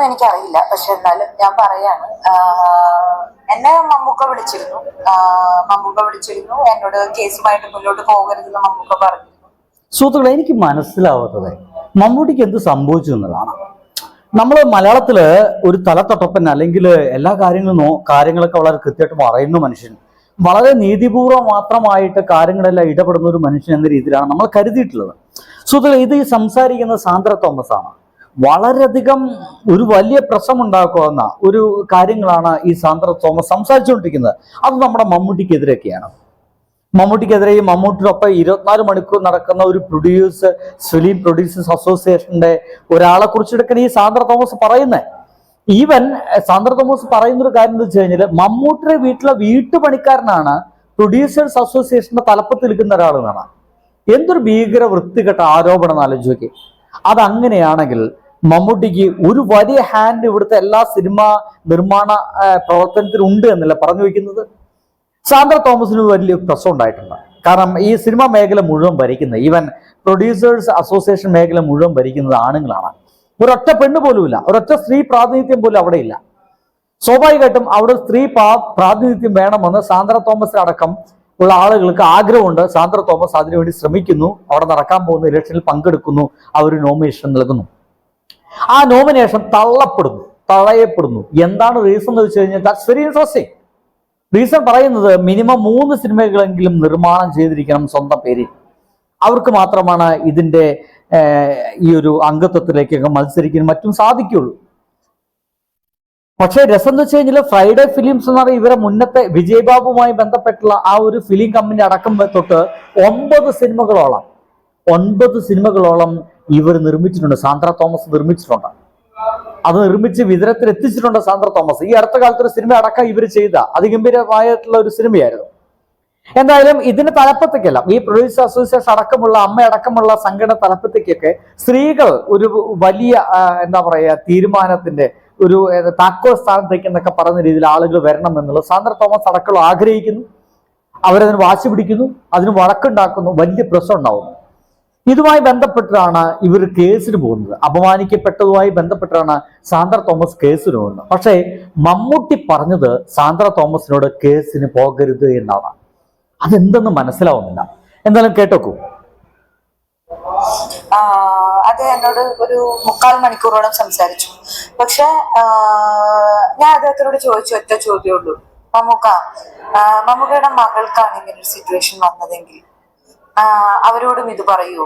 എന്നൊന്നും എനിക്കറിയില്ല. പക്ഷെ എന്നാലും ഞാൻ പറയാണ്. എന്നെ മമ്മൂക്ക വിളിച്ചിരുന്നു. മമ്മൂക്ക വിളിച്ചിരുന്നു. എന്നോട് കേസുമായിട്ട് മുന്നോട്ട് പോകരുതെന്ന് മമ്മൂക്ക പറഞ്ഞു. സുഹൃത്തുക്കളെ എനിക്ക് മനസ്സിലാവാത്തത് മമ്മൂട്ടിക്ക് എന്ത് സംഭവിച്ചു എന്നതാണ് നമ്മൾ മലയാളത്തിൽ ഒരു തലത്തൊട്ടപ്പൻ അല്ലെങ്കിൽ എല്ലാ കാര്യങ്ങളും കാര്യങ്ങളൊക്കെ വളരെ കൃത്യമായിട്ട് പറയുന്ന മനുഷ്യൻ. വളരെ നീതിപൂർവം മാത്രമായിട്ട് കാര്യങ്ങളെല്ലാം ഇടപെടുന്ന ഒരു മനുഷ്യൻ എന്ന രീതിയിലാണ് നമ്മൾ കരുതിയിട്ടുള്ളത്. സുഹൃത്തുക്കളെ ഇത് സംസാരിക്കുന്ന സാന്ദ്ര തോമസ് ആണ് വളരെയധികം ഒരു വലിയ പ്രശ്നമുണ്ടാക്കുന്ന ഒരു കാര്യങ്ങളാണ് ഈ സാന്ദ്ര തോമസ് സംസാരിച്ചുകൊണ്ടിരിക്കുന്നത്. അത് നമ്മുടെ മമ്മൂട്ടിക്കെതിരൊക്കെയാണ് മമ്മൂട്ടിക്കെതിരെയും മമ്മൂട്ടിനൊപ്പം ഇരുപത്തിനാല് മണിക്കൂർ നടക്കുന്ന ഒരു പ്രൊഡ്യൂസ് ഫിലിം പ്രൊഡ്യൂസേഴ്സ് അസോസിയേഷന്റെ ഒരാളെ കുറിച്ചെടുക്കാൻ ഈ സാന്ദ്ര തോമസ് പറയുന്നത് ഈവൻ സാന്ദ്ര തോമസ് പറയുന്ന ഒരു കാര്യം എന്ന് വെച്ച് കഴിഞ്ഞാൽ മമ്മൂട്ടിയുടെ വീട്ടിലെ വീട്ടുപണിക്കാരനാണ് പ്രൊഡ്യൂസേഴ്സ് അസോസിയേഷന്റെ തലപ്പത്ത് നിൽക്കുന്ന ഒരാളെന്നാണ്. എന്തൊരു ഭീകര വൃത്തികെട്ട ആരോപണം നോക്കി അതങ്ങനെയാണെങ്കിൽ മമ്മൂട്ടിക്ക് ഒരു വലിയ ഹാൻഡ് ഇവിടുത്തെ എല്ലാ സിനിമാ നിർമ്മാണ പ്രവർത്തനത്തിലും ഉണ്ട് എന്നല്ല പറഞ്ഞു വയ്ക്കുന്നത്? സാന്ദ്ര തോമസിന് വലിയ പ്രശ്നം ഉണ്ടായിട്ടുണ്ട്. കാരണം ഈ സിനിമ മേഖല മുഴുവൻ ഭരിക്കുന്നത് ഈവൻ പ്രൊഡ്യൂസേഴ്സ് അസോസിയേഷൻ മേഖല മുഴുവൻ ഭരിക്കുന്നത് ആണുങ്ങളാണ്. ഒരൊറ്റ പെണ്ണ് പോലുമില്ല. ഒരൊറ്റ സ്ത്രീ പ്രാതിനിധ്യം പോലും അവിടെ ഇല്ല. സ്വാഭാവികമായിട്ടും അവിടെ സ്ത്രീ പ്രാ- പ്രാതിനിധ്യം വേണമെന്ന് സാന്ദ്ര തോമസ് അടക്കം ഉള്ള ആളുകൾക്ക് ആഗ്രഹമുണ്ട്. സാന്ദ്ര തോമസ് അതിനുവേണ്ടി ശ്രമിക്കുന്നു. അവിടെ നടക്കാൻ പോകുന്ന ഇലക്ഷനിൽ പങ്കെടുക്കുന്നു. അവർ നോമിനേഷൻ നൽകുന്നു. ആ നോമിനേഷൻ തള്ളപ്പെടുന്നു തളയപ്പെടുന്നു എന്താണ് റീസൺ എന്ന് വെച്ച് കഴിഞ്ഞാൽ ദാറ്റ്സ് വെരി ഇൻട്രസ്റ്റിംഗ് റീസൺ പറയുന്നത് മിനിമം മൂന്ന് സിനിമകളെങ്കിലും നിർമ്മാണം ചെയ്തിരിക്കണം സ്വന്തം പേരിൽ. അവർക്ക് മാത്രമാണ് ഇതിന്റെ ഈ ഒരു അംഗത്വത്തിലേക്കൊക്കെ മത്സരിക്കാൻ മറ്റും സാധിക്കുള്ളൂ പക്ഷേ രസം എന്ന് വെച്ച് കഴിഞ്ഞാൽ ഫ്രൈഡേ ഫിലിംസ് എന്ന് പറയുന്ന ഇവരെ മുന്നത്തെ വിജയ്ബാബുമായി ബന്ധപ്പെട്ടുള്ള ആ ഒരു ഫിലിം കമ്പനി അടക്കം തൊട്ട് ഒമ്പത് സിനിമകളോളം ഒൻപത് സിനിമകളോളം ഇവർ നിർമ്മിച്ചിട്ടുണ്ട്. സാന്ദ്ര തോമസ് നിർമ്മിച്ചിട്ടുണ്ട്. അത് നിർമ്മിച്ച് വിതരത്തിൽ എത്തിച്ചിട്ടുണ്ട് സാന്ദ്ര തോമസ്. ഈ അടുത്ത കാലത്ത് ഒരു സിനിമ അടക്കം ഇവർ ചെയ്ത അതിഗംഭീരമായിട്ടുള്ള ഒരു സിനിമയായിരുന്നു. എന്തായാലും ഇതിന് തലപ്പത്തേക്കല്ല ഈ പ്രൊഡ്യൂസർ അസോസിയേഷൻ അടക്കമുള്ള അമ്മ അടക്കമുള്ള സംഘടന തലപ്പത്തേക്കൊക്കെ സ്ത്രീകൾ ഒരു വലിയ എന്താ പറയുക തീരുമാനത്തിന്റെ ഒരു താക്കോൽ സ്ഥാനത്തേക്ക് എന്നൊക്കെ പറയുന്ന രീതിയിൽ ആളുകൾ വരണം എന്നുള്ളത് സാന്ദ്ര തോമസ് അടക്കം ആഗ്രഹിക്കുന്നു. അവരതിന് വാശി പിടിക്കുന്നു അതിന് വഴക്കുണ്ടാക്കുന്നു വലിയ പ്രശ്നം ഉണ്ടാവുന്നു. ഇതുമായി ബന്ധപ്പെട്ടാണ് ഇവർ കേസിന് പോകുന്നത്. അപമാനിക്കപ്പെട്ടതുമായി ബന്ധപ്പെട്ടാണ് സാന്ദ്ര തോമസ് കേസിന് പോകുന്നത്. പക്ഷേ മമ്മൂട്ടി പറഞ്ഞത് സാന്ദ്ര തോമസിനോട് കേസിന് പോകരുത് എന്നാണ്. അതെന്തെന്ന് മനസ്സിലാവുന്നില്ല. എന്തായാലും കേട്ടോക്കൂ. അത് എന്നോട് ഒരു മുക്കാൽ മണിക്കൂറോളം സംസാരിച്ചു. പക്ഷെ ഞാൻ അദ്ദേഹത്തിനോട് ചോദിച്ചു ഒറ്റ ചോദ്യമേ മമ്മൂക്ക മമ്മൂക്കയുടെ മകൾക്കാണ് ഇങ്ങനെ ഒരു സിറ്റുവേഷൻ വന്നതെങ്കിൽ അവരോടും ഇത് പറയൂ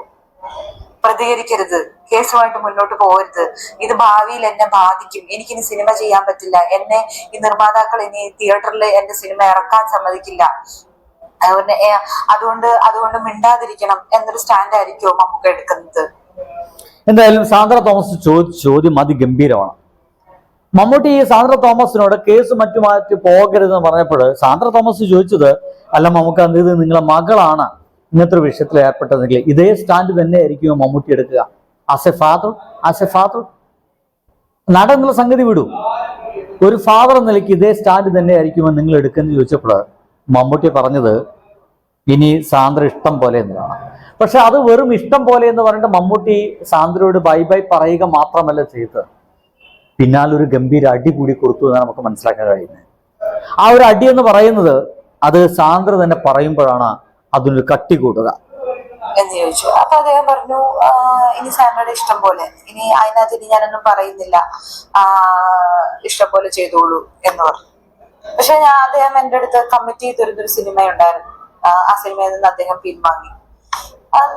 പ്രതികരിക്കരുത്. കേസുമായിട്ട് മുന്നോട്ട് പോകരുത്. ഇത് ഭാവിയിൽ എന്നെ ബാധിക്കും. എനിക്കിനി സിനിമ ചെയ്യാൻ പറ്റില്ല. എന്നെ ഈ നിർമ്മാതാക്കൾ ഇനി തിയേറ്ററിൽ എന്റെ സിനിമ ഇറക്കാൻ സമ്മതിക്കില്ല. അതുകൊണ്ട് അതുകൊണ്ട് മിണ്ടാതിരിക്കണം എന്നൊരു സ്റ്റാൻഡ് ആയിരിക്കും നമുക്ക് എടുക്കുന്നത്? എന്തായാലും സാന്ദ്ര തോമസ് ചോദ്യം അതിഗംഭീരമാണ്. മമ്മൂട്ടി ഈ സാന്ദ്ര തോമസിനോട് കേസ് മറ്റു മാറ്റി പോകരുതെന്ന് പറഞ്ഞപ്പോൾ സാന്ദ്ര തോമസ് ചോദിച്ചത് അല്ല എന്ത് ഇത് നിങ്ങളെ മകളാണ്. ഇങ്ങനത്തെ ഒരു വിഷയത്തിൽ ഏർപ്പെട്ടതെങ്കിൽ ഇതേ സ്റ്റാൻഡ് തന്നെ ആയിരിക്കും മമ്മൂട്ടി എടുക്കുക? As a father as a father നാടൻ എന്നുള്ള സംഗതി വിടൂ. ഒരു ഫാദർ എന്ന നിലയ്ക്ക് ഇതേ സ്റ്റാൻഡ് തന്നെ ആയിരിക്കുമോ നിങ്ങൾ എടുക്കുന്ന ചോദിച്ചപ്പോൾ മമ്മൂട്ടി പറഞ്ഞത് ഇനി സാന്ദ്ര ഇഷ്ടം പോലെ എന്നതാണ് പക്ഷെ അത് വെറും ഇഷ്ടം പോലെ എന്ന് പറഞ്ഞിട്ട് മമ്മൂട്ടി സാന്ദ്രയോട് ബൈ ബൈ പറയുക മാത്രമല്ല ചെയ്തത്. പിന്നാലെ ഒരു ഗംഭീര അടി കൂടി കൊടുത്തു എന്നാണ് നമുക്ക് മനസ്സിലാക്കാൻ കഴിയുന്നത്. ആ ഒരു അടി എന്ന് പറയുന്നത് അത് സാന്ദ്ര തന്നെ പറയുമ്പോഴാണ് അതിനൊരു കട്ടി കൂടുക. എന്ന് ചോദിച്ചു. അപ്പൊ അദ്ദേഹം പറഞ്ഞു ഇനി സാറിനോട് ഇഷ്ടം പോലെ ഇനി അതിനകത്ത് ഇനി ഞാനൊന്നും പറയുന്നില്ല. ഇഷ്ടം പോലെ ചെയ്തോളൂ എന്ന് പറഞ്ഞു. പക്ഷെ ഞാൻ അദ്ദേഹം എന്റെ അടുത്ത് കമ്മിറ്റ് ചെയ്തിരുന്നൊരു സിനിമയുണ്ടായിരുന്നു. ഉണ്ടായിരുന്നു ആ സിനിമയിൽ നിന്ന് അദ്ദേഹം പിൻവാങ്ങി.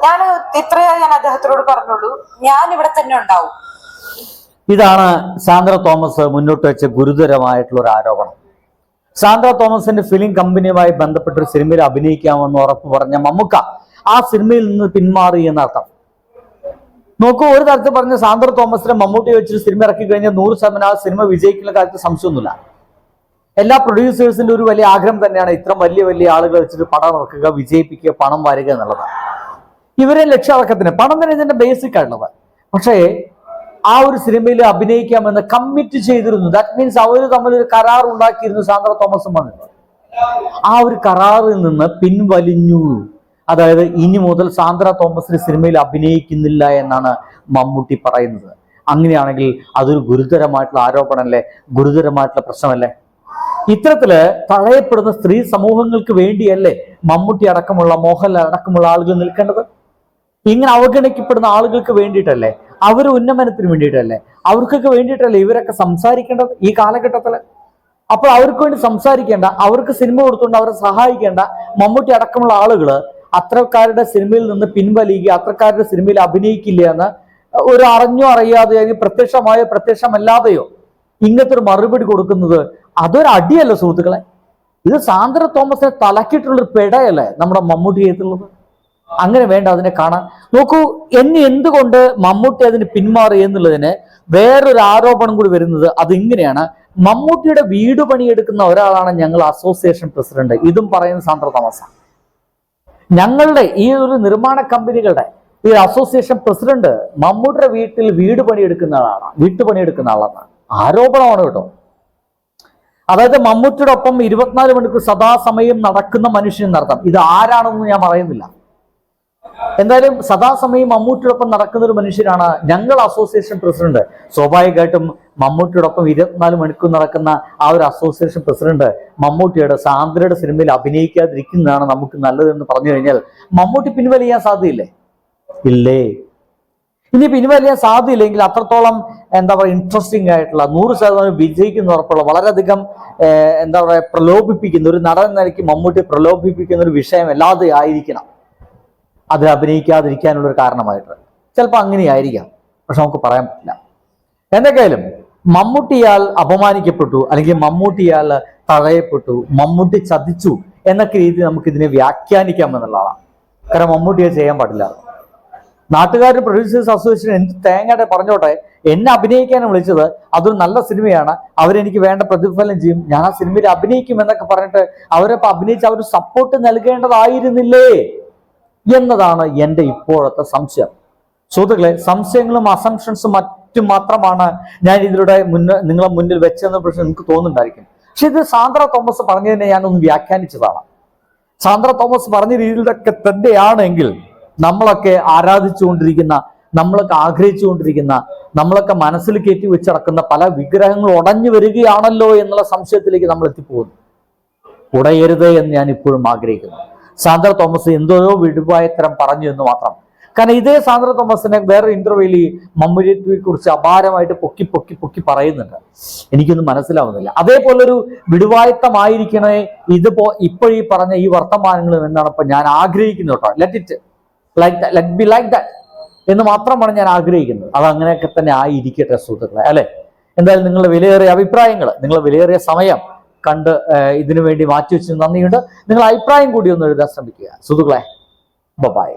ഞാൻ ഇത്രയേ ഞാൻ അദ്ദേഹത്തിനോട് പറഞ്ഞുള്ളൂ. ഞാൻ ഇവിടെ തന്നെ ഉണ്ടാവും. ഇതാണ് സാന്ദ്ര തോമസ് മുന്നോട്ട് വെച്ച ഗുരുതരമായിട്ടുള്ള ഒരു ആരോപണം. സാന്ദ്ര തോമസിന്റെ ഫിലിം കമ്പനിയുമായി ബന്ധപ്പെട്ട ഒരു സിനിമയിൽ അഭിനയിക്കാമെന്ന് ഉറപ്പ് പറഞ്ഞ മമ്മുക്ക ആ സിനിമയിൽ നിന്ന് പിന്മാറി എന്നർത്ഥം. നോക്കൂ ഒരു തരത്തിൽ പറഞ്ഞ സാന്ദ്ര തോമസിനെ മമ്മൂട്ടി വെച്ചൊരു സിനിമ ഇറക്കി കഴിഞ്ഞാൽ നൂറ് ശതമാനം ആ സിനിമ വിജയിക്കുന്ന കാര്യത്തിൽ സംശയമൊന്നുമില്ല. എല്ലാ പ്രൊഡ്യൂസേഴ്സിന്റെ ഒരു വലിയ ആഗ്രഹം തന്നെയാണ് ഇത്ര വലിയ വലിയ ആളുകൾ വെച്ചിട്ട് പടം ഇറക്കുക വിജയിപ്പിക്കുക പണം വരിക എന്നുള്ളത്. ഇവരെ ലക്ഷ്യാർക്കത്തിന് പണം തന്നെ ഇതിന്റെ ബേസിക് ആയിട്ടുള്ളത്. പക്ഷേ ആ ഒരു സിനിമയിൽ അഭിനയിക്കാമെന്ന് കമ്മിറ്റ് ചെയ്തിരുന്നു. ദാറ്റ് മീൻസ് അവർ തമ്മിൽ ഒരു കരാർ ഉണ്ടാക്കിയിരുന്നു സാന്ദ്ര തോമസും വന്നിട്ട് ആ ഒരു കരാറിൽ നിന്ന് പിൻവലിഞ്ഞു. അതായത് ഇനി മുതൽ സാന്ദ്ര തോമസിന് സിനിമയിൽ അഭിനയിക്കുന്നില്ല എന്നാണ് മമ്മൂട്ടി പറയുന്നത്. അങ്ങനെയാണെങ്കിൽ അതൊരു ഗുരുതരമായിട്ടുള്ള ആരോപണമല്ലേ ഗുരുതരമായിട്ടുള്ള പ്രശ്നമല്ലേ? ഇത്തരത്തിൽ തഴയപ്പെടുന്ന സ്ത്രീ സമൂഹങ്ങൾക്ക് വേണ്ടിയല്ലേ മമ്മൂട്ടി അടക്കമുള്ള മോഹൻലാൽ അടക്കമുള്ള ആളുകൾ നിൽക്കേണ്ടത്? ഇങ്ങനെ അവഗണിക്കപ്പെടുന്ന ആളുകൾക്ക് വേണ്ടിയിട്ടല്ലേ? അവർ ഉന്നമനത്തിന് വേണ്ടിയിട്ടല്ലേ? അവർക്കൊക്കെ വേണ്ടിയിട്ടല്ലേ ഇവരൊക്കെ സംസാരിക്കേണ്ടത് ഈ കാലഘട്ടത്തിൽ? അപ്പോൾ അവർക്ക് വേണ്ടി സംസാരിക്കേണ്ട അവർക്ക് സിനിമ കൊടുത്തുകൊണ്ട് അവരെ സഹായിക്കേണ്ട മമ്മൂട്ടി അടക്കമുള്ള ആളുകൾ അത്രക്കാരുടെ സിനിമയിൽ നിന്ന് പിൻവലിയുക അത്രക്കാരുടെ സിനിമയിൽ അഭിനയിക്കില്ല എന്ന് ഒരു അറിഞ്ഞോ അറിയാതെയോ അല്ലെങ്കിൽ പ്രത്യക്ഷമായോ പ്രത്യക്ഷമല്ലാതെയോ ഇങ്ങനത്തെ ഒരു മറുപടി കൊടുക്കുന്നത് അതൊരു അടിയല്ല സുഹൃത്തുക്കളെ? ഇത് സാന്ദ്ര തോമസിനെ തലക്കിട്ടുള്ളൊരു പെടയല്ലേ നമ്മുടെ മമ്മൂട്ടി ചെയ്തിട്ടുള്ളത്? അങ്ങനെ വേണ്ട അതിനെ കാണാൻ. നോക്കൂ എന്നെ എന്തുകൊണ്ട് മമ്മൂട്ടി അതിന് പിന്മാറി എന്നുള്ളതിന് വേറൊരു ആരോപണം കൂടി വരുന്നത് അത് ഇങ്ങനെയാണ് മമ്മൂട്ടിയുടെ വീട് പണിയെടുക്കുന്ന ഒരാളാണ് ഞങ്ങൾ അസോസിയേഷൻ പ്രസിഡന്റ് ഇതും പറയുന്ന സാന്ദ്ര തോമസ. ഞങ്ങളുടെ ഈ ഒരു നിർമ്മാണ കമ്പനികളുടെ ഈ അസോസിയേഷൻ പ്രസിഡന്റ് മമ്മൂട്ടിയുടെ വീട്ടിൽ വീട് പണിയെടുക്കുന്ന ആളാണ്. വീട്ടു പണിയെടുക്കുന്ന ആളാണ്. ആരോപണമാണ് കേട്ടോ. അതായത് മമ്മൂട്ടിയുടെ ഒപ്പം ഇരുപത്തിനാല് മണിക്കൂർ സദാസമയം നടക്കുന്ന മനുഷ്യൻ നടത്താം ഇത് ആരാണെന്ന് ഞാൻ പറയുന്നില്ല. എന്തായാലും സദാസമയം മമ്മൂട്ടിയോടൊപ്പം നടക്കുന്ന ഒരു മനുഷ്യനാണ് ഞങ്ങൾ അസോസിയേഷൻ പ്രസിഡന്റ് സ്വാഭാവികമായിട്ടും മമ്മൂട്ടിയോടൊപ്പം ഇരുപത്തിനാല് മണിക്കൂർ നടക്കുന്ന ആ ഒരു അസോസിയേഷൻ പ്രസിഡന്റ് മമ്മൂട്ടിയുടെ സാന്ദ്രയുടെ സിനിമയിൽ അഭിനയിക്കാതിരിക്കുന്നതാണ് നമുക്ക് നല്ലതെന്ന് പറഞ്ഞു കഴിഞ്ഞാൽ മമ്മൂട്ടി പിൻവലിയാൻ സാധ്യതയില്ലേ? ഇല്ലേ. ഇനി പിൻവലിയാൻ സാധ്യതയില്ലെങ്കിൽ അത്രത്തോളം എന്താ പറയുക ഇൻട്രസ്റ്റിംഗ് ആയിട്ടുള്ള നൂറ് ശതമാനം വിജയിക്കുന്ന ഉറപ്പുള്ള വളരെയധികം എന്താ പറയുക പ്രലോഭിപ്പിക്കുന്ന ഒരു നടൻ നിലയ്ക്ക് മമ്മൂട്ടി പ്രലോഭിപ്പിക്കുന്ന ഒരു വിഷയം അല്ലാതെ ആയിരിക്കണം. അത് അഭിനയിക്കാതിരിക്കാനുള്ള ഒരു കാരണമായിട്ട്. ചിലപ്പോൾ അങ്ങനെയായിരിക്കാം. പക്ഷെ നമുക്ക് പറയാൻ പറ്റില്ല. എന്തൊക്കെയായാലും മമ്മൂട്ടിയാൽ അപമാനിക്കപ്പെട്ടു അല്ലെങ്കിൽ മമ്മൂട്ടിയാൽ തഴയപ്പെട്ടു മമ്മൂട്ടി ചതിച്ചു എന്നൊക്കെ രീതി നമുക്ക് ഇതിനെ വ്യാഖ്യാനിക്കാം എന്നുള്ളതാണ്. കാരണം മമ്മൂട്ടിയെ ചെയ്യാൻ പാടില്ല. നാട്ടുകാർ പ്രൊഡ്യൂസേഴ്സ് അസോസിയേഷൻ എന്ത് തേങ്ങയുടെ പറഞ്ഞോട്ടെ എന്നെ അഭിനയിക്കാനാണ് വിളിച്ചത് അതൊരു നല്ല സിനിമയാണ്. അവരെനിക്ക് വേണ്ട പ്രതിഫലം ചെയ്യും. ഞാൻ ആ സിനിമയിൽ അഭിനയിക്കും എന്നൊക്കെ പറഞ്ഞിട്ട് അവരപ്പോൾ അഭിനയിച്ച് അവർ സപ്പോർട്ട് നൽകേണ്ടതായിരുന്നില്ലേ? എന്നതാണ് എന്റെ ഇപ്പോഴത്തെ സംശയം. സുഹൃത്തുക്കളെ സംശയങ്ങളും അസംഷൻസും മറ്റും മാത്രമാണ് ഞാൻ ഇതിലൂടെ മുന്നേ നിങ്ങളെ മുന്നിൽ വെച്ചെന്ന് പക്ഷെ നിങ്ങൾക്ക് തോന്നുന്നുണ്ടായിരിക്കും. പക്ഷെ ഇത് സാന്ദ്ര തോമസ് പറഞ്ഞതിനെ ഒന്ന് വ്യാഖ്യാനിച്ചതാണ്. സാന്ദ്ര തോമസ് പറഞ്ഞ രീതിയിലൊക്കെ തന്നെയാണെങ്കിൽ നമ്മളൊക്കെ ആരാധിച്ചുകൊണ്ടിരിക്കുന്ന നമ്മളൊക്കെ ആഗ്രഹിച്ചുകൊണ്ടിരിക്കുന്ന നമ്മളൊക്കെ മനസ്സിൽ കയറ്റി വെച്ചടക്കുന്ന പല വിഗ്രഹങ്ങൾ ഉടഞ്ഞു വരികയാണല്ലോ എന്നുള്ള സംശയത്തിലേക്ക് നമ്മൾ എത്തിപ്പോകുന്നു ഉടയരുത് എന്ന് ഞാൻ ഇപ്പോഴും ആഗ്രഹിക്കുന്നു. സാന്ദ്ര തോമസ് എന്തോയോ വിടുവായത്തരം പറഞ്ഞു എന്ന് മാത്രം. കാരണം ഇതേ സാന്ദ്ര തോമസിനെ വേറെ ഇന്റർവ്യൂവിൽ മമ്മൂരിയെ കുറിച്ച് അപാരമായിട്ട് പൊക്കി പൊക്കി പൊക്കി പറയുന്നുണ്ട്. എനിക്കൊന്നും മനസ്സിലാവുന്നില്ല. അതേപോലൊരു വിടുവായത്തമായിരിക്കണേ ഇതിപ്പോ ഇപ്പോഴീ പറഞ്ഞ ഈ വർത്തമാനങ്ങളും എന്നാണ് ഇപ്പൊ ഞാൻ ആഗ്രഹിക്കുന്നത് കേട്ടോ. Let it like let be like that എന്ന് മാത്രമാണ് ഞാൻ ആഗ്രഹിക്കുന്നത്. അത് അങ്ങനെയൊക്കെ തന്നെ ആയിരിക്കട്ടെ സുഹൃത്തുക്കളെ അല്ലെ? എന്തായാലും നിങ്ങളുടെ വിലയേറിയ അഭിപ്രായങ്ങൾ നിങ്ങളുടെ വിലയേറിയ സമയം കണ്ട് ഇതിനു വേണ്ടി മാറ്റിവെച്ച് നന്ദിയുണ്ട്. നിങ്ങൾ അഭിപ്രായം കൂടി ഒന്ന് എഴുതാൻ ശ്രമിക്കുക. സുഹൃത്തുക്കളെ ബൈ.